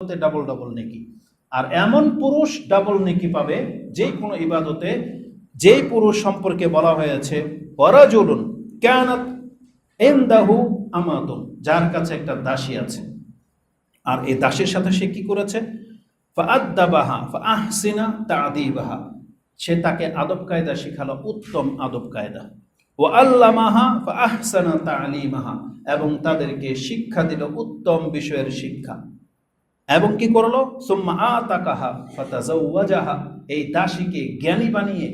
Double double নেকি। আর এমন পুরুষ ডাবল নেকি পাবে, যে কোনো ইবাদতে যেই পুরুষ সম্পর্কে বলা হয়েছে পরাজুলুন কেনাত এন্দাহু আমাতুন যার কাছে একটা দাসী আছে। আর এই দাসীর সাথে সে কি করেছে? ফাআদ্দাবাহা ফাআহসিনা তাদিবাহা সে তাকে আদব কায়দা শিখালো, উত্তম আদব কায়দা। ও আল্লামাহা ফাআহসানা তালিমাহা এবং তাদেরকে শিক্ষা দিল উত্তম বিষয়ের শিক্ষা। এবং কি করল? এই দাসীকে জ্ঞানী বানিয়ে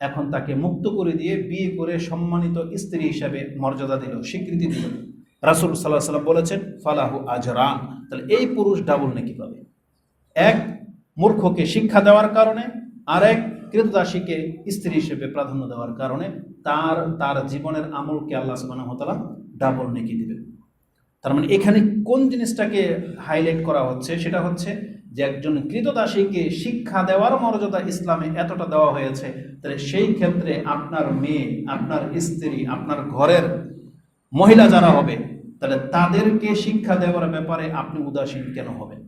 এখন তাকে মুক্ত করে দিয়ে বিয়ে করে সম্মানিত স্ত্রী হিসাবে মর্যাদা দিল, স্বীকৃতি দিল। রাসুল সাল্লাহ সাল্লাম বলেছেন, ফালাহু আজরান। তাহলে এই পুরুষ ডাবল নাকি পাবে। এক, মূর্খকে শিক্ষা দেওয়ার কারণে আর এক কৃতদাসীকে স্ত্রী হিসেবে প্রাধান্য দেওয়ার কারণে, তার তার জীবনের আমলকে আল্লাহ সুবাহ ডাবল নেকি দিবে। তার মানে এখানে কোন জিনিসটাকে হাইলাইট করা হচ্ছে সেটা হচ্ছে যে একজন কৃতদাসীকে শিক্ষা দেওয়ার মর্যাদা ইসলামে এতটা দেওয়া হয়েছে, তাহলে সেই ক্ষেত্রে আপনার মেয়ে, আপনার স্ত্রী, আপনার ঘরের মহিলা যারা হবে, তাহলে তাদেরকে শিক্ষা দেওয়ার ব্যাপারে আপনি উদাসীন কেন হবেন?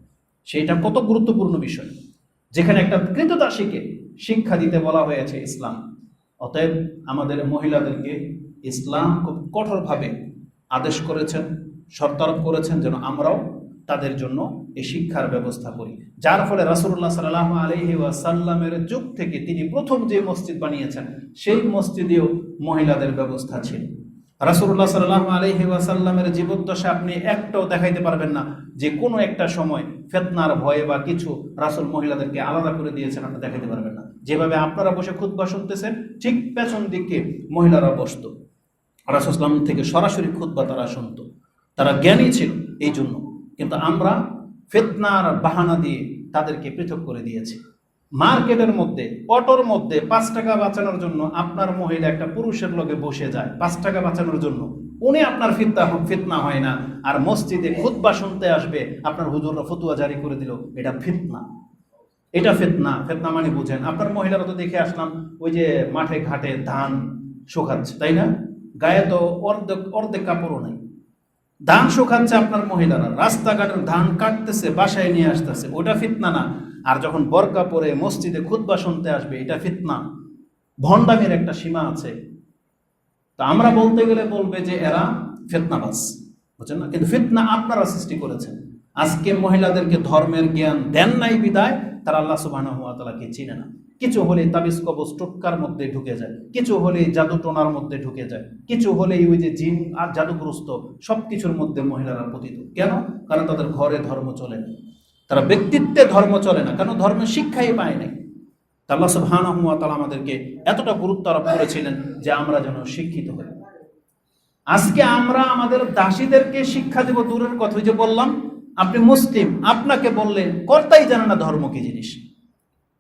সেইটা কত গুরুত্বপূর্ণ বিষয়। যেখানে একটা কৃতদাসীকে শিক্ষা দিতে বলা হয়েছে ইসলাম, অতএব আমাদের মহিলাদেরকে ইসলাম খুব কঠোরভাবে আদেশ করেছেন। শর্তারোপ করেছেন যেন আমরাও তাদের জন্য এই শিক্ষার ব্যবস্থা করি। যার ফলে রাসুল্লাহ সাল্লাহ আলহি ওয়াসাল্লামের যুগ থেকে তিনি প্রথম যে মসজিদ বানিয়েছেন, সেই মসজিদেও মহিলাদের ব্যবস্থা ছিল। রাসুল্লাহ সাল্লাহ আলহি ওয়াসাল্লামের জীবদ্দশা আপনি একটাও দেখাইতে পারবেন না যে কোনো একটা সময় ফেতনার ভয়ে বা কিছু রাসুল মহিলাদেরকে আলাদা করে দিয়েছেন আপনি দেখাইতে পারবেন না। যেভাবে আপনারা বসে খুদ্া শুনতেছেন, ঠিক পেছন দিকে মহিলারা বসত। রাসুসলাম থেকে সরাসরি খুদ্া তারা শুনত। তারা জ্ঞানী ছিল এই জন্য কিন্তু আমরা ফেতনার বাহানা দিয়ে তাদেরকে পৃথক করে দিয়েছি। মার্কেটের মধ্যে, অটোর মধ্যে পাঁচ টাকা বাঁচানোর জন্য আপনার মহিলা একটা পুরুষের লগে বসে যায় পাঁচ টাকা বাঁচানোর জন্য। উনি আপনার ফিতনা ফিতনা হয় না। আর মসজিদে খুতবা শুনতে আসবে, আপনার হুজুররা ফতুয়া জারি করে দিল, এটা ফিতনা। এটা ফিতনা। ফিতনা মানে বুঝেন, আপনার মহিলারা তো দেখে আসলাম, ওই যে মাঠে ঘাটে ধান শুকাচ্ছে, তাই না? গায়ে তো অর্ধেক অর্ধেক কাপড়ও নাই। ধান শুকাচ্ছে আপনার মহিলারা, রাস্তাঘাটের ধান কাটতেছে, বাসায় নিয়ে আসতেছে, ওটা ফিতনা না। আর যখন বরকা পরে মসজিদে খুদ্া শুনতে আসবে, এটা ফিতনা। ভণ্ডামির একটা সীমা আছে। তা আমরা বলতে গেলে বলবে যে এরা ফিতনাবাস বুঝছেন না? কিন্তু ফিতনা আপনারা সৃষ্টি করেছেন। আজকে মহিলাদেরকে ধর্মের জ্ঞান দেন নাই বিদায় তারা আল্লাহ সুবাহ তালাকে চিনে না। কিছু হলে তাবিজ কবজ টোটকার মধ্যে ঢুকে যায়, কিছু হলে জাদু টোনার মধ্যে ঢুকে যায়, কিছু হলে ওই যে জিন আর জাদুগ্রস্ত সব কিছুর মধ্যে মহিলারা পতিত। কেন? কারণ তাদের ঘরে ধর্ম চলে না। তারা ব্যক্তিত্বে ধর্ম চলে না, কেন ধর্মের শিক্ষাই পায় নাই? আল্লাহ সুবহান তালা আমাদেরকে এতটা গুরুত্ব আরোপ করেছিলেন যে আমরা যেন শিক্ষিত হই। আজকে আমরা আমাদের দাসীদেরকে শিক্ষা দেব দূরের কথা যে বললাম আপনি মুসলিম, আপনাকে বললেন কর্তাই জানে না ধর্ম কি জিনিস?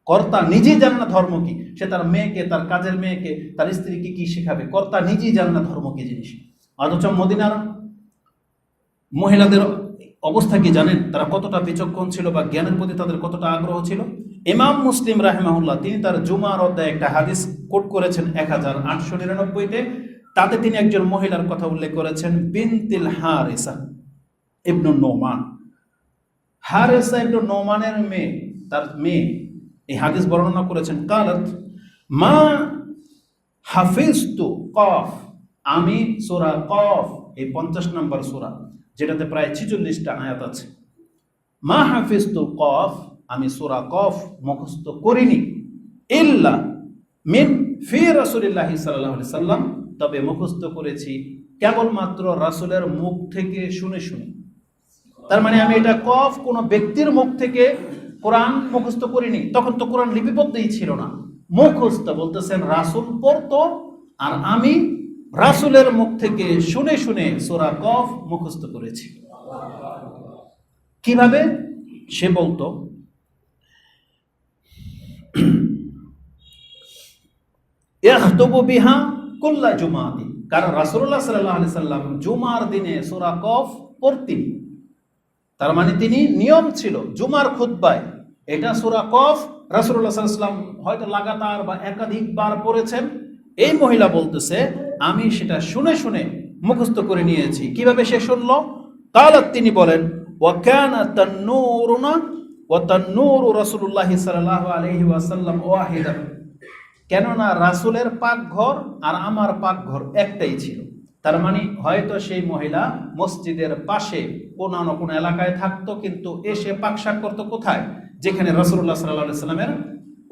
কর্তা নিজেই জানে না ধর্ম কি। সে তার মেয়েকে, তার কাজের মেয়েকে, তার স্ত্রীকে কি শেখাবে? কর্তা নিজেই জানে না ধর্ম কি জিনিস। অথচ মদিনার মহিলাদের অবস্থা কি জানেন? তারা কতটা বিচক্ষণ ছিল বা জ্ঞানের প্রতি তাদের কতটা আগ্রহ ছিল? ইমাম মুসলিম রাহেমাহুল্লাহ, তিনি তার জুমার অধ্যায় একটা হাদিস কোট করেছেন এক হাজার আটশো নিরানব্বইতে। তাতে তিনি একজন মহিলার কথা উল্লেখ করেছেন, বিনতিল হারেসা ইবনু নোমান। হারেসা ইবনু নোমানের মেয়ে, তার মেয়ে। এই হাদিস বর্ণনা করেছেন, কালত, মা হাফিজ তু কফ। আমি সোরা কফ, এই পঞ্চাশ নম্বর সোরা, যেটাতে প্রায় ছিচল্লিশটা আয়াত আছে। মা হাফিজ তু কফ। আমি সোরা কফ মুখস্থ করিনি। ইল্লা মিন ফি রাসুলিল্লাহ সাল্লাহ সাল্লাম। তবে মুখস্থ করেছি, কেবলমাত্র রাসুলের মুখ থেকে শুনে শুনে। তার মানে আমি এটা কফ কোনো ব্যক্তির মুখ থেকে কোরআন মুখস্থ করিনি। তখন তো কোরআন লিপিবদ্ধই ছিল না। মুখস্থ বলতেছেন রাসুল পড়তো, আর আমি রাসুলের মুখ থেকে শুনে শুনে সোরা কফ মুখস্থ করেছি। কীভাবে? সে বলতো বিহা কুল্লা জুমাতি। কারণ রাসূলুল্লাহ সাল্লাল্লাহু আলাইহি সাল্লাম জুমার দিনে সোরা কফ পড়তেন। তার মানে তিনি নিয়ম ছিল, জুমার খুতবায়। এটা সুরা কফ সাল্লাল্লাহু সাল্লাম হয়তো লাগাতার বা একাধিকবার পড়েছেন। এই মহিলা বলতেছে, আমি সেটা শুনে শুনে মুখস্থ করে নিয়েছি। কীভাবে সে শুনল? তাহলে তিনি বলেন ওয়াকানা তান্নুরুনা ওয়া তান্নুরু রাসূলুল্লাহি সাল্লাল্লাহু আলাইহি ওয়াসাল্লাম ওয়াহিদা কেননা রাসূলের পাকঘর আর আমার পাকঘর একটাই ছিল। তার মানে হয়তো সেই মহিলা মসজিদের পাশে কোনো না কোনো এলাকায় থাকতো, কিন্তু এসে পাকশাক করতো কোথায়? যেখানে রসুল্লাহ সাল্লাহ সাল্লামের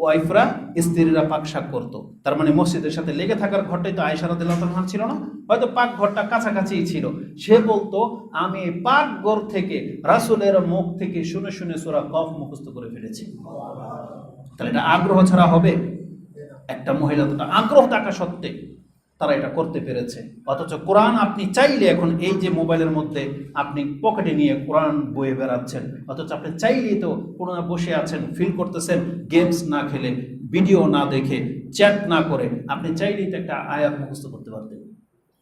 ওয়াইফরা, স্ত্রীরা পাকশাক করতো। তার মানে মসজিদের সাথে লেগে থাকার ঘরটাই তো আয়সারা দিল্লাহ ছিল না? হয়তো পাক ঘরটা কাছাকাছিই ছিল। সে বলতো, আমি পাক ঘর থেকে রাসুলের মুখ থেকে শুনে শুনে সোরা কফ মুখস্থ করে ফেলেছি। তাহলে এটা আগ্রহ ছাড়া হবে? একটা মহিলা তো আগ্রহ থাকা সত্ত্বে তারা এটা করতে পেরেছে। অথচ কোরআন আপনি চাইলে এখন এই যে মোবাইলের মধ্যে আপনি পকেটে নিয়ে কোরআন বয়ে বেড়াচ্ছেন, অথচ আপনি চাইলেই তো কোনো না বসে আছেন ফিল করতেছেন গেমস না খেলে ভিডিও না দেখে চ্যাট না করে, আপনি চাইলেই তো একটা আয়াত মুখস্থ করতে পারতেন।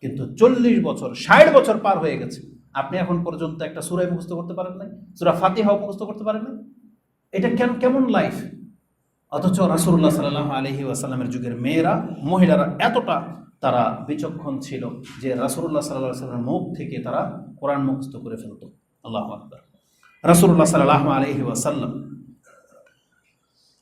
কিন্তু চল্লিশ বছর, ষাট বছর পার হয়ে গেছে। আপনি এখন পর্যন্ত একটা সুরাই মুখস্থ করতে পারেন নাই? সুরা ফাতিহাও মুখস্থ করতে পারেন না এটা কেন, কেমন লাইফ অথচ রাসুল্লাহ সাল্লাহ আলহি আসাল্লামের যুগের মেয়েরা, মহিলারা এতটা তারা বিচক্ষণ ছিল যে রাসুল্লাহ সাল্লাহ সাল্লামের মুখ থেকে তারা কোরআন মুখস্থ করে ফেলত। আল্লাহ আকবর। রাসুল্লাহ সাল্লাহ আলহি আসাল্লাম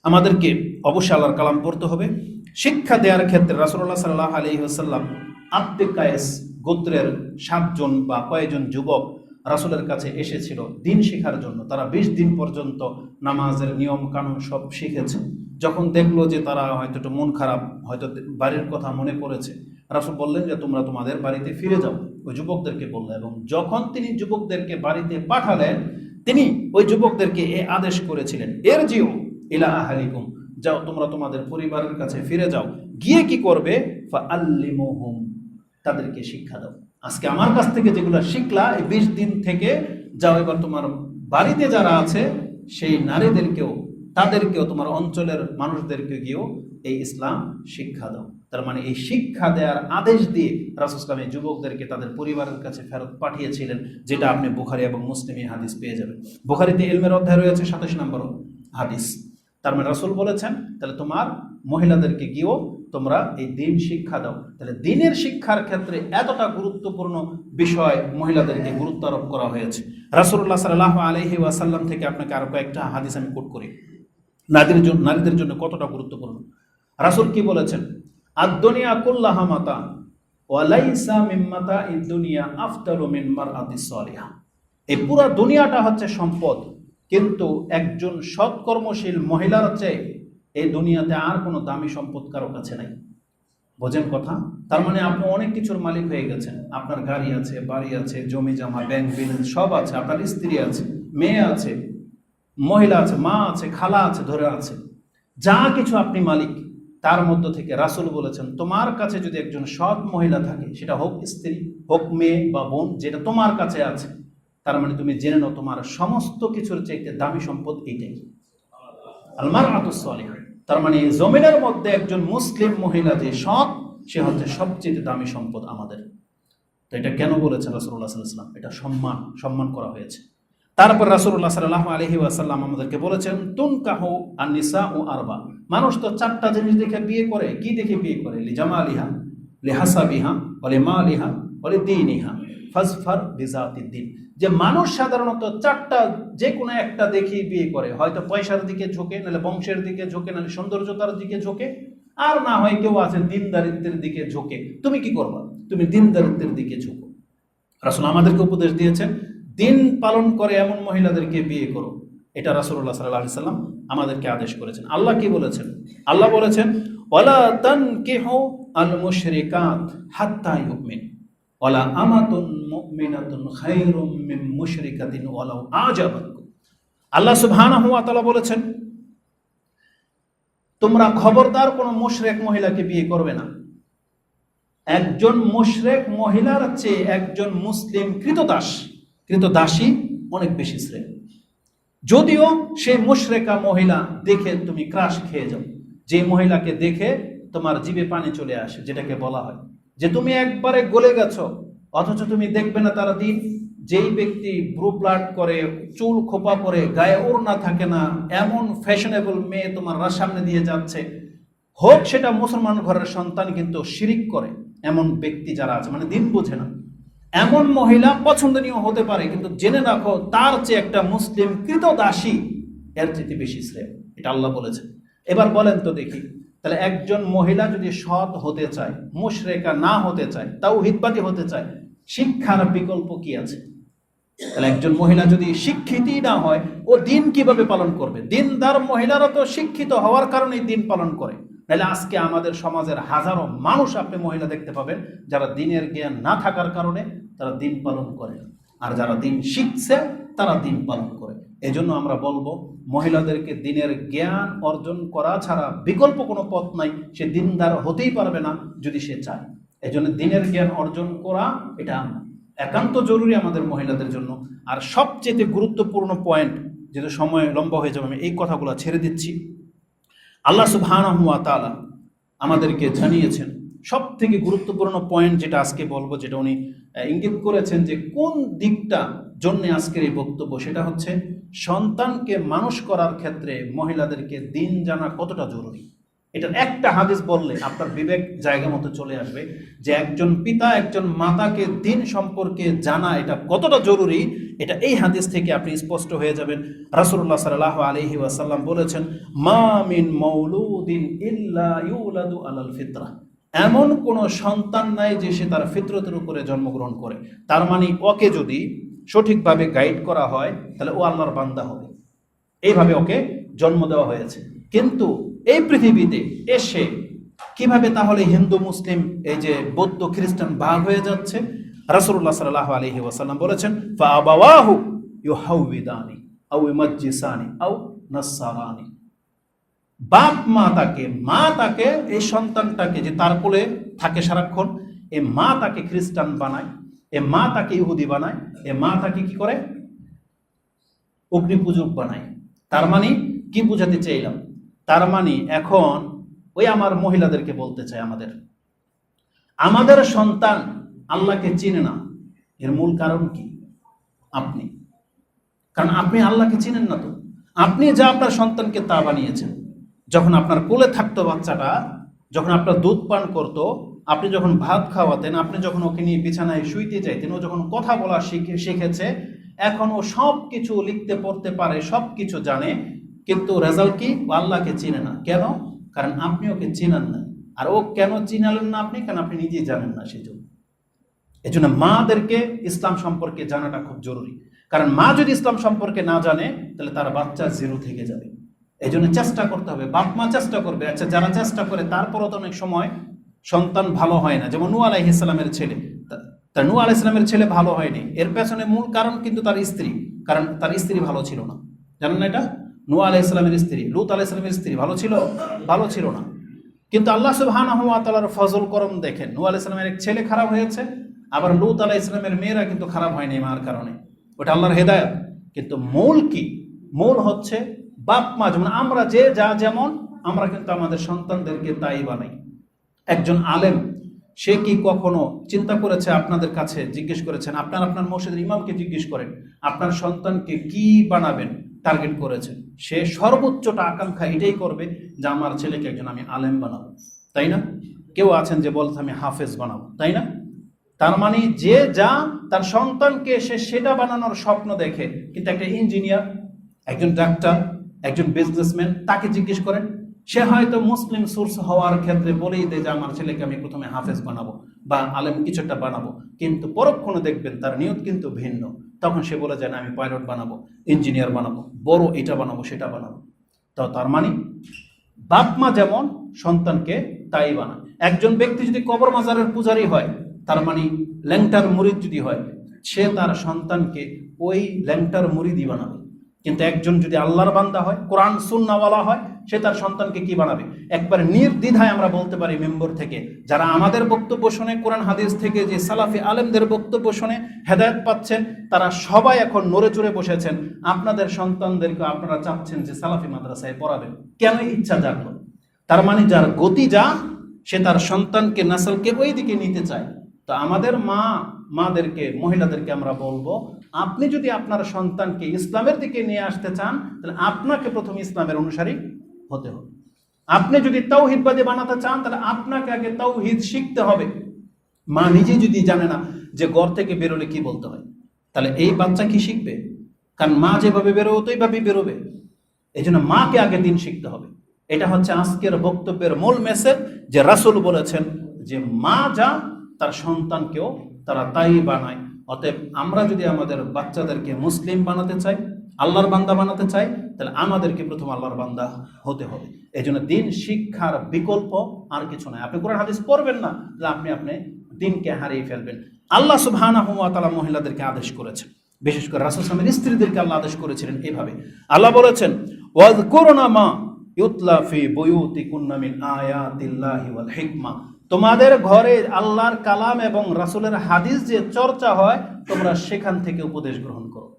আমাদেরকে অবশ্যই আল্লাহর কালাম পড়তে হবে। শিক্ষা দেওয়ার ক্ষেত্রে রাসুল্লাহ সাল্লাহ আলহি আসাল্লাম আব্দে কায়েস গোত্রের সাতজন বা কয়েকজন যুবক রাসুলের কাছে এসেছিল দিন শেখার জন্য। তারা বিশ দিন পর্যন্ত নামাজের নিয়ম কানুন সব শিখেছে। যখন দেখল যে তারা হয়তো একটু মন খারাপ, হয়তো বাড়ির কথা মনে পড়েছে, রাসুল বললেন যে, তোমরা তোমাদের বাড়িতে ফিরে যাও। ওই যুবকদেরকে বলল এবং যখন তিনি যুবকদেরকে বাড়িতে পাঠালেন, তিনি ওই যুবকদেরকে এ আদেশ করেছিলেন এর জিও ইলা আহালিকুম, যাও তোমরা তোমাদের পরিবারের কাছে ফিরে যাও। গিয়ে কি করবে? তাদেরকে শিক্ষা দাও। আজকে আমার কাছ থেকে যেগুলো শিখলা, এই বিশ দিন থেকে যাও, এবার তোমার বাড়িতে যারা আছে, সেই নারীদেরকেও তাদেরকেও, তোমার অঞ্চলের মানুষদেরকে গিয়েও এই ইসলাম শিক্ষা দাও। তার মানে এই শিক্ষা দেওয়ার আদেশ দিয়ে রাসুসলাম এই যুবকদেরকে তাদের পরিবারের কাছে ফেরত পাঠিয়েছিলেন, যেটা আপনি বুখারি এবং মুসলিম হাদিস পেয়ে যাবেন। বুখারিতে এলমের অধ্যায় রয়েছে সাতাশ নম্বর হাদিস। তার মানে রাসুল বলেছেন, তাহলে তোমার মহিলাদেরকে গিয়েও তোমরা এই দিন শিক্ষা দাও। তাহলে দিনের শিক্ষার ক্ষেত্রে এতটা গুরুত্বপূর্ণ বিষয় মহিলাদেরকে গুরুত্ব আরোপ করা হয়েছে। রাসুল্লাহ সাল্লাহ আলহি ওয়াসাল্লাম থেকে আপনাকে আরও কয়েকটা হাদিস আমি কোট করি। নারীদের জন্য নারীদের জন্য কতটা গুরুত্বপূর্ণ? রাসুল কি বলেছেন? আদুনিয়া কুল্লাহা মাতা ওয়ালাইসা মিম্মাতা ইদুনিয়া আফতালু মিন মারআতিস সালিহা। এই পুরা দুনিয়াটা হচ্ছে সম্পদ, কিন্তু একজন সৎকর্মশীল মহিলার চেয়ে এই দুনিয়াতে আর কোনো দামি সম্পদ কারও কাছে নাই। বোঝেন কথা? তার মানে আপনি অনেক কিছুর মালিক হয়ে গেছেন। আপনার গাড়ি আছে, বাড়ি আছে জমি জমা ব্যাংক ব্যালেন্স সব আছে, আপনার স্ত্রী আছে, মেয়ে আছে মহিলা আছে, মা আছে, খালা আছে, ধরে আছে। যা কিছু আপনি মালিক, তার মধ্য থেকে রাসুল বলেছেন, তোমার কাছে যদি একজন সৎ মহিলা থাকে, সেটা হোক স্ত্রী, হোক মেয়ে বা বোন, যেটা তোমার কাছে আছে, তার মানে তুমি জেনে নাও, তোমার সমস্ত কিছুর চাইতে দামি সম্পদ এইটাই। আলমার আতুসলিহ তার মানে জমিনের মধ্যে একজন মুসলিম মহিলা যে সৎ, সে হচ্ছে সবচেয়ে দামি সম্পদ আমাদের। তো এটা কেন বলেছেন রাসুল্লাহ সাল্লাম এটা সম্মান সম্মান করা হয়েছে। তারপর রাসুল্লাহ সাল্লাহ আলহি আসাল্লাম আমাদেরকে বলেছেন তুন কাহ আর নিসা ও আরবা। মানুষ তো চারটা জিনিস দেখে বিয়ে করে। কি দেখে বিয়ে করে? লিজামা আলিহা লেহাসা বিহা অলে মা আলিহা অলে দিন ইহা ফাজফার দিন যে মানুষ সাধারণত চারটা, যে কোনো একটা দেখেই বিয়ে করে। হয়তো পয়সার দিকে ঝোঁকে, নাহলে বংশের দিকে ঝোঁকে, নাহলে সৌন্দর্যতার দিকে ঝোঁকে। আর না হয় কেউ আছে দিন দারিদ্রের দিকে ঝোঁকে। তুমি কি করবা? তুমি দিন দারিদ্রের দিকে ঝোঁকো। রাসুল আমাদেরকে উপদেশ দিয়েছেন দিন পালন করে এমন মহিলাদেরকে বিয়ে করো। এটা রাসুল্লাহ সাল্লাহ সাল্লাম আমাদেরকে আদেশ করেছেন। আল্লাহ কি বলেছেন? আল্লাহ বলেছেন ওলা তান কেহ আল মুশরিকাত হাত্তা ইউমিন। ওলা আমাতুন মুমিনাতুন খায়রুম মিন মুশরিকাতিন ওয়ালাউ আজাবাতকুম। আল্লাহ সুবহানাহু ওয়া তাআলা বলেছেন, তোমরা খবরদার কোনো মুশরিক মহিলাকে বিয়ে করবে না। একজন মুশরিক মহিলার চেয়ে একজন মুসলিম কৃতদাস। কৃতদাসী অনেক বেশি শ্রেয়। যদিও সেই মুশরেকা মহিলা দেখে তুমি ক্রাশ খেয়ে যাও। যে মহিলাকে দেখে তোমার জীবে পানি চলে আসে, যেটাকে বলা হয়। যে তুমি একবারে গলে গেছো, অথচ তুমি দেখবে না তারা দিন। যেই ব্যক্তি ব্রু প্লাট করে, চুল খোপা করে গায়ে ওড়না থাকে না, এমন ফ্যাশনেবল মেয়ে তোমার সামনে দিয়ে যাচ্ছে। হোক সেটা মুসলমান ঘরের সন্তান কিন্তু শিরিক করে, এমন ব্যক্তি যারা আছে মানে দিন বোঝে না। এমন মহিলা পছন্দনীয় হতে পারে, কিন্তু জেনে রাখো, তার চেয়ে একটা মুসলিম কৃতদাসী এর চেয়ে বেশি শ্রেয়। এটা আল্লাহ বলেছেন। এবার বলেন তো দেখি, তাহলে একজন মহিলা যদি সৎ হতে চায়, মুশরেকা না হতে চায় তাও হিতবাদী হতে চায়, শিক্ষার বিকল্প কি আছে? তাহলে একজন মহিলা যদি শিক্ষিতই না হয়, ও দিন কীভাবে পালন করবে? দিনদার মহিলারা তো শিক্ষিত হওয়ার কারণেই দিন পালন করে। নাহলে আজকে আমাদের সমাজের হাজারো মানুষ আপনি মহিলা দেখতে পাবেন, যারা দিনের জ্ঞান না থাকার কারণে তারা দিন পালন করে। আর যারা দিন শিখছে, তারা দিন পালন করে। এজন্য আমরা বলব, মহিলাদেরকে দিনের জ্ঞান অর্জন করা ছাড়া বিকল্প কোনো পথ নাই। সে দিনদার হতেই পারবে না যদি সে চায়। এজন্য দিনের জ্ঞান অর্জন করা, এটা একান্ত জরুরি আমাদের মহিলাদের জন্য। আর সবচেয়ে গুরুত্বপূর্ণ পয়েন্ট যেহেতু সময় লম্বা হয়ে যাবে, আমি এই কথাগুলো ছেড়ে দিচ্ছি। আল্লাহ সুবহানাহু ওয়া তাআলা আমাদেরকে জানিয়েছেন সব থেকে গুরুত্বপূর্ণ পয়েন্ট যেটা আজকে বলব, যেটা উনি ইঙ্গিত করেছেন যে কোন দিকটা জন্য আজকের এই বক্তব্য, সেটা হচ্ছে সন্তানকে মানুষ করার ক্ষেত্রে মহিলাদেরকে দিন জানা কতটা জরুরি। এটার একটা হাদিস বললে আপনার বিবেক জায়গা মতো চলে আসবে যে একজন পিতা একজন মাতাকে দিন সম্পর্কে জানা এটা কতটা জরুরি এটা এই হাদিস থেকে আপনি স্পষ্ট হয়ে যাবেন। রাসূলুল্লাহ সাল্লাল্লাহু আলাইহি ওয়াসাল্লাম বলেছেন, মা মিন মাউলুদিন ইল্লা ইউলাদু আলাল ফিতরা। এমন কোনো সন্তান নাই যে সে তার ফিতরতের উপরে জন্মগ্রহণ করে। তার মানে ওকে যদি সঠিকভাবে গাইড করা হয়, তাহলে ও আল্লাহর বান্দা হবে। এইভাবে ওকে জন্ম দেওয়া হয়েছে। কিন্তু এই পৃথিবীতে এসে কীভাবে তাহলে হিন্দু, মুসলিম, এই যে বৌদ্ধ, খ্রিস্টান ভাগ হয়ে যাচ্ছে? রাসূলুল্লাহ সাল্লাল্লাহু আলাইহি ওয়াসাল্লাম বলেছেন, ফাআবাওয়াহু ইউহাউবিদানি আও ইমাজ্জিসানি আও নাসসারানি। বাপ মা তাকে মা তাকে, এই সন্তানটাকে যে তার কোলে থাকে সারাক্ষণ, এ মা তাকে খ্রিস্টান বানায়, এ মা তাকে ইহুদি বানায়, এ মা তাকে কি করে? অগ্নিপূজক বানায়। তার মানে কি বুঝাতে চাইলাম? তার মানে এখন ওই আমার মহিলাদেরকে বলতে চাই আমাদের। আমাদের সন্তান আল্লাহকে চিনে না। এর মূল কারণ কি? আপনি। কারণ আপনি আল্লাহকে চিনেন না তো। আপনি যা আপনার সন্তানকে তা বানিয়েছেন। যখন আপনার কোলে থাকতো বাচ্চাটা, যখন আপনার দুধ পান করতো, আপনি যখন ভাত খাওয়াতেন, আপনি যখন ওকে নিয়ে বিছানায় শুইতে চাইতেন ও যখন কথা বলা শিখে, শিখেছে, এখন ও সব কিছু লিখতে, পড়তে পারে সব কিছু জানে, কিন্তু রেজাল্ট কি? আল্লাহকে চিনে না। কেন? কারণ আপনি ওকে চিনেন না। আর ও কেন চিনালেন না আপনি? কারণ আপনি নিজেই জানেন না সেই জন্য এই জন্য মাদেরকে ইসলাম সম্পর্কে জানাটা খুব জরুরি। কারণ মা যদি ইসলাম সম্পর্কে না জানে, তাহলে তার বাচ্চা জিরো থেকে যাবে। এই জন্য চেষ্টা করতে হবে। বাপ মা চেষ্টা করবে। আচ্ছা যারা চেষ্টা করে, তারপরও তো অনেক সময় সন্তান ভালো হয় না। যেমন নু আলাহ ইসলামের ছেলে। তার নু আলাহ ইসলামের ছেলে ভালো হয়নি। এর পেছনে মূল কারণ কিন্তু তার স্ত্রী। কারণ তার স্ত্রী ভালো ছিল না। জানেন না এটা? নু আলাহ ইসলামের স্ত্রী। লুত আলাহ ইসলামের স্ত্রী ভালো ছিল? ভালো ছিল না। কিন্তু আল্লাহ তাআলার ফজল করম দেখেন। নূহ আলাইহিস সালামের এক ছেলে খারাপ হয়েছে। আবার লূত আলাইহিস সালামের মেয়েরা কিন্তু খারাপ হয়নি মার কারণে। ওটা আল্লাহর হেদায়ত। কিন্তু মূল কি? মূল হচ্ছে বাপ, মা, যেমন আমরা যে যা যেমন, আমরা কিন্তু আমাদের সন্তানদেরকে তাই বানাই। একজন আলেম, সে কি কখনো চিন্তা করেছে আপনাদের কাছে, জিজ্ঞেস করেছেন, আপনার আপনার মসজিদের ইমামকে জিজ্ঞেস করেন, আপনার সন্তানকে কি বানাবেন, টার্গেট করেছেন? সে সর্বোচ্চটা আকাঙ্ক্ষা এটাই করবে যে আমার ছেলেকে একজন আমি আলেম বানাবো। তাই না? কেউ আছেন যে বলতে আমি হাফেজ বানাবো। তাই না? তার মানে যে যা তার সন্তানকে সে সেটা বানানোর স্বপ্ন দেখে। কিন্তু একটা ইঞ্জিনিয়ার একজন ডাক্তার একজন বিজনেসম্যান তাকে জিজ্ঞেস করেন সে হয়তো মুসলিম সোর্স হওয়ার ক্ষেত্রে বলেই দেয় যে আমার ছেলেকে আমি প্রথমে হাফেজ বানাবো বা আলেম কিছু একটা বানাবো। কিন্তু পরক্ষণে দেখবেন তার নিয়ত কিন্তু ভিন্ন। তখন সে বলে যায় না, আমি পাইলট বানাবো ইঞ্জিনিয়ার বানাবো, বড় এটা বানাবো, সেটা বানাবো। তো তার মানে বাপ মা যেমন সন্তানকে তাই বানায়। একজন ব্যক্তি যদি কবর মাজারের পূজারি হয় তার মানে ল্যাংটার মুরিদ যদি হয়, সে তার সন্তানকে ওই ল্যাংটার মুরিদই বানাবে। কিন্তু একজন যদি আল্লাহর বান্দা হয়, কোরআন সুন্নাওয়ালা হয়, সে তার সন্তানকে কি বানাবে? একবার নির্দ্বিধায় আমরা বলতে পারি মেম্বর থেকে, যারা আমাদের বক্তব্য শুনে, কোরআন, হাদিস থেকে যে সালাফি আলেমদের বক্তব্য শুনে, হেদায়ত পাচ্ছেন, তারা সবাই এখন নড়ে চড়ে বসেছেন, আপনাদের সন্তানদেরকে আপনারা চাচ্ছেন যে সালাফি মাদ্রাসায় পড়াবেন। কেন ইচ্ছা জাগলো? তার মানে যার গতি যা, সে তার সন্তানকে নাসলকে ওই দিকে নিতে চায়। তো আমাদের মা, মাদেরকে, মহিলাদেরকে আমরা বলব, আপনি যদি আপনার সন্তানকে ইসলামের দিকে নিয়ে আসতে চান, তাহলে আপনাকে প্রথম ইসলামের অনুসারী হতে হবে। আপনি যদি তাওহিদবাদী বানাতে চান, তাহলে আপনাকে আগে তাওহিদ শিখতে হবে। মা নিজে যদি জানে না যে ঘর থেকে বেরোলে কি বলতে হয়, তাহলে এই বাচ্চা কি শিখবে? কারণ মা যেভাবে বেরোবে তো এইভাবেই বেরোবে। এই জন্য মাকে আগে দিন শিখতে হবে। এটা হচ্ছে আজকের বক্তব্যের মূল মেসেজ যে রাসূল বলেছেন যে মা যা তার সন্তানকেও তারা তাই বানায়। অতএব আমরা যদি আমাদের বাচ্চাদেরকে মুসলিম বানাতে চাই, আল্লাহর বান্দা বানাতে চাই, তাহলে আমাদেরকে প্রথম আল্লাহর বান্দা হতে হবে। এই জন্য দিন, শিক্ষার বিকল্প আর কিছু নাই আপনি কোরআন, হাদিস পড়বেন না, তাহলে আপনি আপনি দিনকে হারিয়ে ফেলবেন। আল্লাহ তাআলা মহিলাদেরকে আদেশ করেছেন। বিশেষ করে রাসুল সাল্লাল্লাহু স্ত্রীদেরকে আল্লাহ আদেশ করেছিলেন এইভাবে আল্লাহ বলেছেন ওয়াজ করোনা মা ইউতলা ফি বুয়ুতিকুন্না মিন আয়াতিল্লাহি ওয়াল হিকমা। তোমাদের ঘরে আল্লাহর কালাম এবং রাসূলের হাদিস যে চর্চা হয়, তোমরা সেখান থেকে উপদেশ গ্রহণ করো।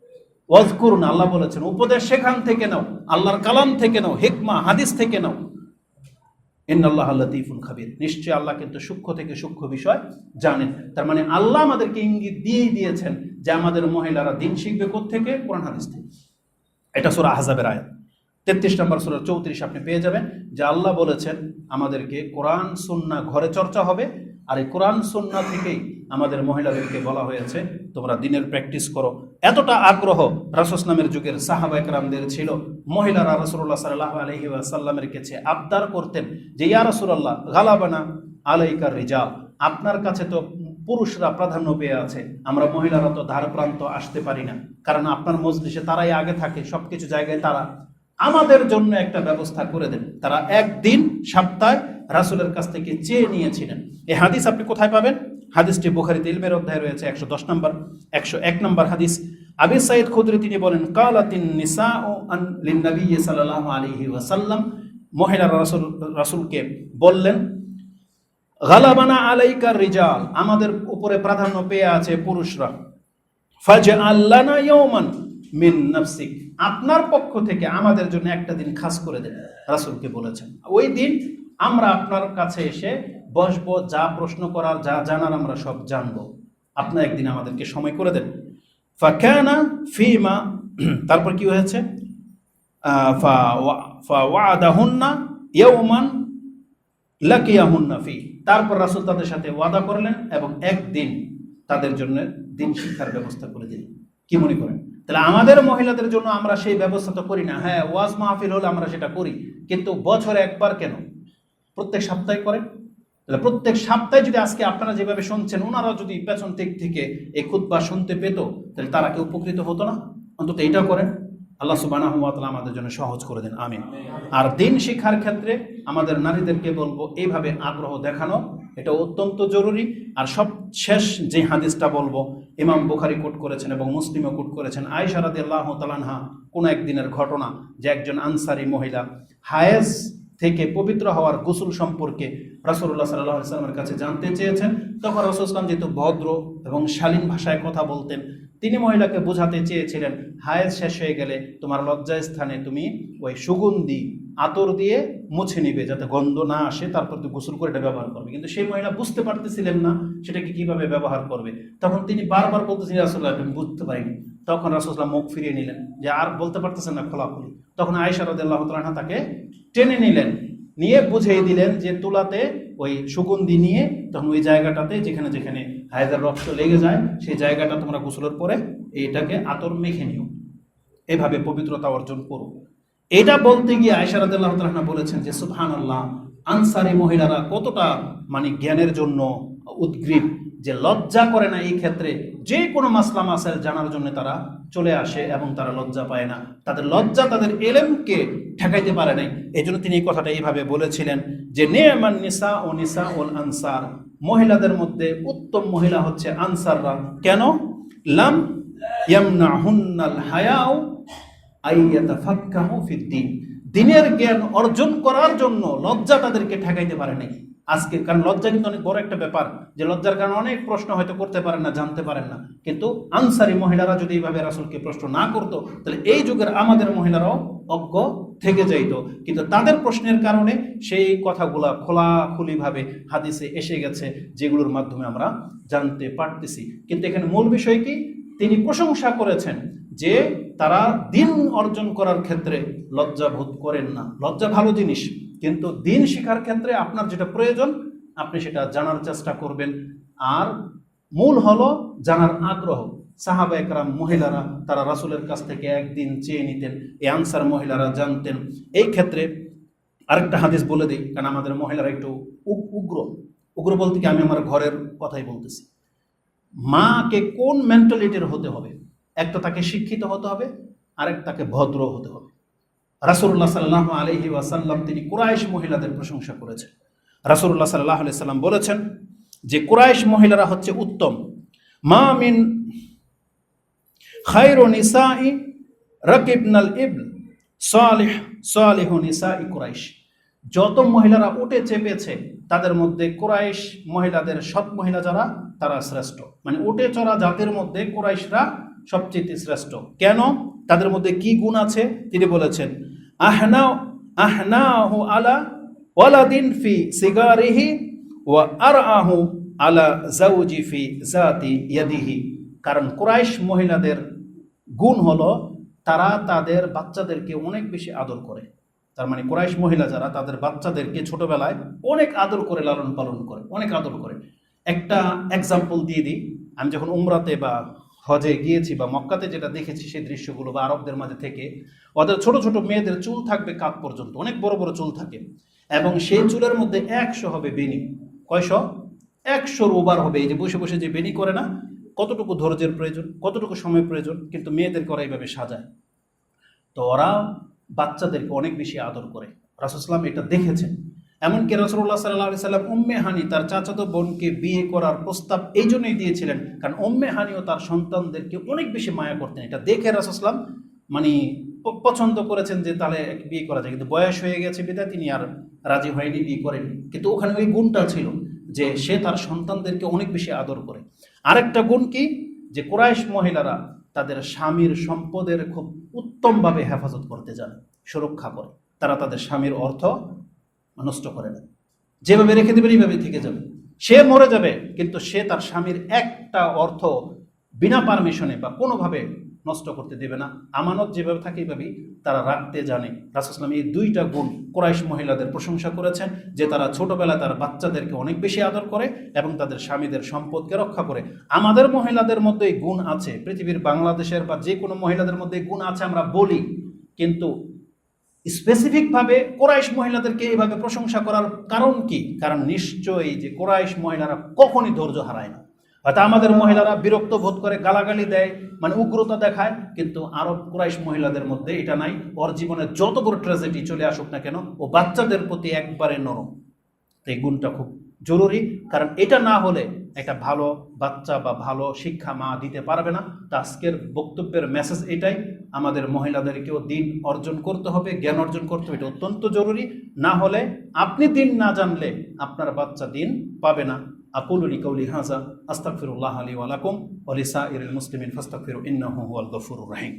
ওয়াজ করুন আল্লাহ বলেছেন, উপদেশ সেখান থেকে নাও, আল্লাহর কালাম থেকে নাও, হিকমা, হাদিস থেকে নাও। ইন্নাল্লাহ লতিফুল খাবির, নিশ্চয় আল্লাহ কিন্তু সূক্ষ্ম থেকে সূক্ষ্ম বিষয় জানেন। তার মানে আল্লাহ আমাদেরকে ইঙ্গিত দিয়েই দিয়েছেন যে আমাদের মহিলারা দিন শিখবে থেকে কোরআন হাদিস থেকে। এটা সুরা আহজাবের আয়াত। তেত্রিশ নম্বর সুরা চৌত্রিশ আপনি পেয়ে যাবেন, যে আল্লাহ বলেছেন, আমাদেরকে কোরআন, সুন্না ঘরে চর্চা হবে। আর এই কোরআন, সুন্না থেকেই আমাদের মহিলাদেরকে বলা হয়েছে, তোমরা দিনের প্র্যাকটিস করো। এতটা আগ্রহ রাসুসলামের যুগের সাহাবা একরামদের ছিল। মহিলারা রাসুল্লাহ সাল্লাহ আলহি আসাল্লামের কাছে আবদার করতেন যে, ইয়া রাসুল্লাহ গালাবানা আলাইকার রিজাল। আপনার কাছে তো পুরুষরা প্রাধান্য পেয়ে আছে। আমরা মহিলারা তো ধার প্রান্ত আসতে পারি না। কারণ আপনার মজলিসে তারাই আগে থাকে, সবকিছু জায়গায় তারা আমাদের জন্য একটা ব্যবস্থা করে দেন। তারা একদিন সপ্তাহে রাসুলের কাছ থেকে চেয়ে নিয়েছিলেন। এই হাদিস আপনি কোথায় পাবেন? হাদিসটি বুখারি ইলমের অধ্যায় রয়েছে, একশো দশ নম্বর, একশো এক নম্বর হাদিস। আবি সাইদ খুদরি তিনি বলেন, কালাতিন নিসা ও নবী সাল্লাহ আলহি ওয়াসাল্লাম। মহিলা রাসুল, রাসুলকে বললেন, গালাবানা আলাইকার রিজাল। আমাদের উপরে প্রাধান্য পেয়ে আছে পুরুষরা। ফাজে আল্লানা ইয়ৌমান মিন নাফসিক, আপনার পক্ষ থেকে আমাদের জন্য একটা দিন খাস করে দেন, রাসুলকে বলেছেন। ওই দিন আমরা আপনার কাছে এসে বসবো, যা প্রশ্ন করার, যা জানার আমরা সব জানব। আপনার একদিন আমাদেরকে সময় করে দেন। ফাকানা ফিমা, তারপর কি হয়েছে? ফি। তারপর রাসুল তাদের সাথে ওয়াদা করলেন এবং একদিন তাদের জন্য দিন শিক্ষার ব্যবস্থা করে দিলেন। কি মনে করেন? তাহলে আমাদের মহিলাদের জন্য আমরা সেই ব্যবস্থা তো করি না। হ্যাঁ ওয়াজ মাহফিল হলে আমরা সেটা করি, কিন্তু বছরে একবার কেন? প্রত্যেক সপ্তাহে করেন? তাহলে প্রত্যেক সপ্তাহে যদি আজকে আপনারা যেভাবে শুনছেন ওনারা যদি পেছন দিক থেকে এই খুদ্া শুনতে পেত, তাহলে তারা কি উপকৃত হতো না? অন্তত এইটা করেন। আল্লাহ সুবানা তাআলা আমাদের জন্য সহজ করে দেন, আমিন। আর দিন শিক্ষার ক্ষেত্রে আমাদের নারীদেরকে বলব, এইভাবে আগ্রহ দেখানো, এটা অত্যন্ত জরুরি। আর সব শেষ যে হাদিসটা বলব, ইমাম বুখারি কোট করেছেন এবং মুসলিমও কোট করেছেন, আয়েশা রাদিয়াল্লাহু তাআলাহা কোন একদিনের ঘটনা যে একজন আনসারি মহিলা হায়েজ থেকে পবিত্র হওয়ার গোসল সম্পর্কে রাসুল্লাহ সাল্লাহ সাল্লামের কাছে জানতে চেয়েছেন, তখন রাসুল ইসলাম যেহেতু ভদ্র এবং শালীন ভাষায় কথা বলতেন তিনি মহিলাকে বোঝাতে চেয়েছিলেন হায়েজ শেষ হয়ে গেলে তোমার লজ্জা স্থানে তুমি ওই সুগন্ধি আতর দিয়ে মুছে নিবে, যাতে গন্ধ না আসে, তারপর তুমি গোসল করে এটা ব্যবহার করবে। কিন্তু সেই মহিলা বুঝতে পারতেছিলেন না সেটাকে কীভাবে ব্যবহার করবে। তখন তিনি বারবার বলতেছিলেন রাসুল্লাহ আমি বুঝতে পারিনি। তখন রাসুল্লাহ মুখ ফিরিয়ে নিলেন, যে আর বলতে পারতেছেন না খোলাখুলি। তখন আয়সা রদাল্লাহ তালাহা তাকে টেনে নিলেন, নিয়ে বুঝিয়ে দিলেন যে তুলাতে ওই সুগন্ধি নিয়ে তখন ওই জায়গাটাতে যেখানে যেখানে হায়দার রক্ত লেগে যায়, সেই জায়গাটা তোমরা গোসলের পরে এটাকে আতর মেখে নিও। এভাবে পবিত্রতা অর্জন করো। এটা বলতে গিয়ে আয়সা রাদিল্লাহ তালাহা বলেছেন যে সুবহান আল্লাহ আনসারি মহিলারা কতটা মানে জ্ঞানের জন্য উদ্গ্রীব। যে লজ্জা করে না এই ক্ষেত্রে যে কোনো মাসলা মাসাইল জানার জন্য তারা চলে আসে এবং তারা লজ্জা পায় না। তাদের লজ্জা তাদের এলেমকে ঠেকাইতে পারে নাই। এই জন্য তিনি এই কথাটা এইভাবে বলেছিলেন যে নেমান নিসা ও নিসা উল আনসার। মহিলাদের মধ্যে উত্তম মহিলা হচ্ছে আনসাররা। কেন? লাম ইয়ামনা হুন্নাল হায়াও আইয়াতাফাক্কাহু ফিদ্দিন দিনের জ্ঞান অর্জন করার জন্য লজ্জা তাদেরকে ঠেকাইতে পারে নাই। আজকে কারণ লজ্জা কিন্তু অনেক বড় একটা ব্যাপার, যে লজ্জার কারণে অনেক প্রশ্ন হয়তো করতে পারেন না, জানতে পারেন না। কিন্তু আনসারি মহিলারা যদি এইভাবে রাসুলকে প্রশ্ন না করতো, তাহলে এই যুগের আমাদের মহিলারাও অজ্ঞ থেকে যাইত। কিন্তু তাদের প্রশ্নের কারণে সেই কথাগুলা খোলাখুলিভাবে হাদিসে এসে গেছে, যেগুলোর মাধ্যমে আমরা জানতে পারতেছি। কিন্তু এখানে মূল বিষয় কি? তিনি প্রশংসা করেছেন যে তারা দিন অর্জন করার ক্ষেত্রে লজ্জা বোধ করেন না। লজ্জা ভালো জিনিস। কিন্তু দিন শেখার ক্ষেত্রে আপনার যেটা প্রয়োজন, আপনি সেটা জানার চেষ্টা করবেন। আর মূল হলো জানার আগ্রহ। সাহাবা একরাম মহিলারা, তারা রাসুলের কাছ থেকে একদিন চেয়ে নিতেন, এই আনসার মহিলারা জানতেন। এই ক্ষেত্রে আরেকটা হাদিস বলে দিই, কারণ আমাদের মহিলারা একটু উগ্র। উগ্র বলতে কি আমি আমার ঘরের কথাই বলতেছি। মাকে কোন মেন্টালিটির হতে হবে? একটা তাকে শিক্ষিত হতে হবে, আরেক তাকে ভদ্র হতে হবে। রাসূলুল্লাহ সাল্লাহ আলহি ওয়াসাল্লাম, তিনি কুরাইশ মহিলাদের প্রশংসা করেছেন। রাসূলুল্লাহ সাল্লাহ সাল্লাম বলেছেন যে কুরাইশ মহিলারা হচ্ছে উত্তম। মা মিন খায়রু নিসাই রাকিবনাল ইবল, সালিহ, সালিহু নিসাই কুরাইশ। যত মহিলারা উঠে চেপেছে, তাদের মধ্যে কুরাইশ মহিলাদের সৎ মহিলা যারা, তারা শ্রেষ্ঠ। মানে উঠে চড়া জাতির মধ্যে কুরাইশরা সবচেয়ে শ্রেষ্ঠ। কেন? তাদের মধ্যে কি গুণ আছে? তিনি বলেছেন, আহনা, আহনাহু আলা ওয়ালাদিন ফি সিগারিহি ওয়া আরআহু আলা জাউজি ফি জাতি ইয়াদিহি। কারণ কুরাইশ মহিলাদের গুণ হলো তারা তাদের বাচ্চাদেরকে অনেক বেশি আদর করে। তার মানে কুরাইশ মহিলা যারা তাদের বাচ্চাদেরকে ছোটবেলায় অনেক আদর করে, লালন পালন করে, অনেক আদর করে। একটা এক্সাম্পল দিয়ে দিই। আমি যখন উমরাতে বা হজে গিয়েছি বা মক্কাতে যেটা দেখেছি সেই দৃশ্যগুলো বা আরবদের মাঝে থেকে, ওদের ছোট ছোট মেয়েদের চুল থাকবে কাত পর্যন্ত, অনেক বড় বড় চুল থাকে। এবং সেই চুলের মধ্যে একশো হবে বেনি কয়শো? একশোর ওভার হবে। এই যে বসে বসে যে বেনি করে না, কতটুকু ধৈর্যের প্রয়োজন, কতটুকু সময় প্রয়োজন, কিন্তু মেয়েদের করা এইভাবে সাজায়। তো ওরা বাচ্চাদেরকে অনেক বেশি আদর করে। রাসুসলাম এটা দেখেছেন। এমনকি রসুল্লাহ সাল্লাহ সাল্লাম উম্মে হানি, তার চাচাতো বোনকে বিয়ে করার প্রস্তাব এই জন্যই দিয়েছিলেন, কারণ উম্মে হানিও তার সন্তানদেরকে অনেক বেশি মায়া করতেন। এটা দেখে রাসুসলাম মানে পছন্দ করেছেন যে তাহলে বিয়ে করা যায়, কিন্তু বয়স হয়ে গেছে বিদায়, তিনি আর রাজি হয়নি, বিয়ে করেননি। কিন্তু ওখানে ওই গুণটা ছিল যে সে তার সন্তানদেরকে অনেক বেশি আদর করে। আরেকটা গুণ কি? যে কোরাইশ মহিলারা তাদের স্বামীর সম্পদের খুব উত্তমভাবে হেফাজত করতে জানে, সুরক্ষা করে। তারা তাদের স্বামীর অর্থ নষ্ট করে না। যেভাবে রেখে দেবেন এইভাবে থেকে যাবে। সে মরে যাবে, কিন্তু সে তার স্বামীর একটা অর্থ বিনা পারমিশনে বা কোনোভাবে নষ্ট করতে দেবে না। আমানত যেভাবে থাকে, এইভাবেই তারা রাখতে জানে। রাসুসলাম এই দুইটা গুণ কোরাইশ মহিলাদের প্রশংসা করেছেন, যে তারা ছোটবেলায় তার বাচ্চাদেরকে অনেক বেশি আদর করে এবং তাদের স্বামীদের সম্পদকে রক্ষা করে। আমাদের মহিলাদের মধ্যে এই গুণ আছে, পৃথিবীর বাংলাদেশের বা যে কোনো মহিলাদের মধ্যে গুণ আছে আমরা বলি, কিন্তু স্পেসিফিকভাবে কোরাইশ মহিলাদেরকে এইভাবে প্রশংসা করার কারণ কি? কারণ নিশ্চয়ই যে কোরাইশ মহিলারা কখনই ধৈর্য হারায় না। হয়তো আমাদের মহিলারা বিরক্ত বোধ করে গালাগালি দেয় মানে উগ্রতা দেখায়, কিন্তু আরব কুরাইশ মহিলাদের মধ্যে এটা নাই। ওর জীবনে যত বড় ট্র্যাজেডি চলে আসুক না কেন, ও বাচ্চাদের প্রতি একবারে নরম। এই গুণটা খুব জরুরি কারণ এটা না হলে একটা ভালো বাচ্চা বা ভালো শিক্ষা মা দিতে পারবে না তো আজকের বক্তব্যের মেসেজ এটাই আমাদের মহিলাদেরকেও দিন অর্জন করতে হবে জ্ঞান অর্জন করতে হবে এটা অত্যন্ত জরুরি না হলে আপনি দিন না জানলে আপনার বাচ্চা দিন পাবে না أقول لقولي هذا أستغفر الله لي ولكم ولسائر المسلمين فاستغفروا إنه هو الغفور الرحيم